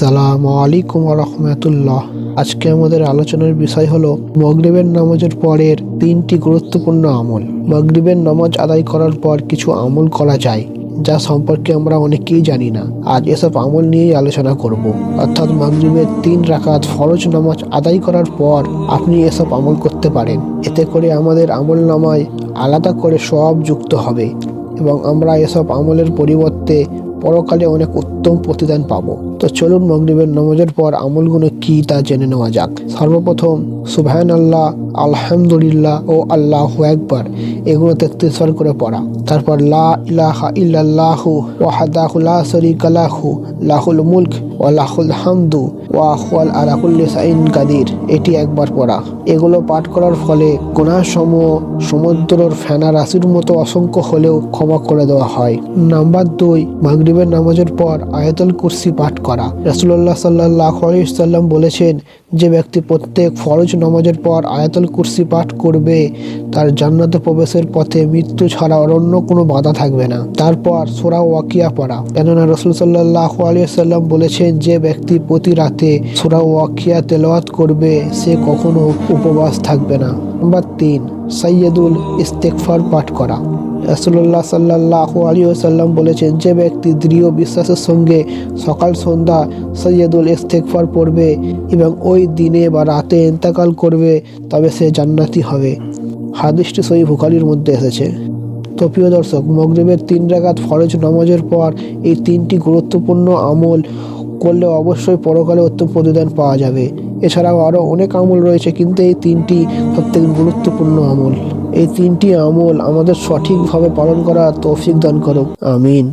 আসসালামু আলাইকুম রহমতুল্লাহ। আজকে আমাদের আলোচনার বিষয় হলো মগরিবের নামাজের পরের তিনটি গুরুত্বপূর্ণ আমল। মগরিবের নামাজ আদায় করার পর কিছু আমল করা যায়, যা সম্পর্কে আমরা অনেকেই জানি না। আজ এসব আমল নিয়েই আলোচনা করব। অর্থাৎ মাগরিবের তিন রাকাত ফরজ নামাজ আদায় করার পর আপনি এসব আমল করতে পারেন। এতে করে আমাদের আমল নামায় আলাদা করে সব যুক্ত হবে এবং আমরা এসব আমলের পরিবর্তে পরকালে অনেক উত্তম প্রতিদান পাবো। তো চলুন মগরিবের নামাজের পর আমলগুলো কি তা জেনে নেওয়া যাক। সর্বপ্রথম সুবহান আল্লাহ আলহামদুলিল্লাহ ও আল্লাহ একবার এগুলো তেত্রিশ বার করে পড়া। তারপর, লা লাহুল লাহুল হামদু কাদির। এটি একবার পড়া। এগুলো পাঠ করার ফলে গুনাহসমূহ সমুদ্রর ফেনা রাশির মতো অসংখ্য হলেও ক্ষমা করে দেওয়া হয়। নাম্বার দুই, মাগরিবের নামাজের পর আয়াতুল কুরসি পাঠ করা। রাসূলুল্লাহ সাল্লাহ সাল্লাম বলেছেন, যে ব্যক্তি প্রত্যেক ফরজ নামাজের পর আয়াতুল কুরসি পাঠ করবে, তার জান্নাতে প্রবেশের পথে মৃত্যু ছাড়া অন্য কোনো বাধা থাকবে না। তারপর সোরা ওয়াকিয়া পড়া। কেননা রসুল সাল্লাহ আলিয়াল্লাম বলেছেন, যে ব্যক্তি প্রতি রাতে সোরা ওয়াকিয়া তেলাওয়াত করবে, সে কখনো উপবাস থাকবে না। নাম্বার তিন সৈয়দুল ইস্তেকফার পাঠ করা। রাসুল্লাহ সাল্লাহ আলী সাল্লাম বলেছেন, যে ব্যক্তি দৃঢ় বিশ্বাসের সঙ্গে সকাল সন্ধ্যা সৈয়দুল ইস্তেকফার পড়বে এবং ওই দিনে বা রাতে ইন্তেকাল করবে, তবে সে জান্নাতি হবে। হাদিসটি সই ভুখালির মধ্যে এসেছে। তো প্রিয় দর্শক, মগরিবের তিন রাকাত ফরজ নামাজের পর এই তিনটি গুরুত্বপূর্ণ আমল করলে অবশ্যই পরকালে উত্তম প্রতিদান পাওয়া যাবে। এছাড়াও আরও অনেক আমল রয়েছে, কিন্তু এই তিনটি সবথেকে গুরুত্বপূর্ণ আমল। এই তিনটি আমল আমাদের সঠিকভাবে পালন করা তৌফিক দান করুক। আমিন।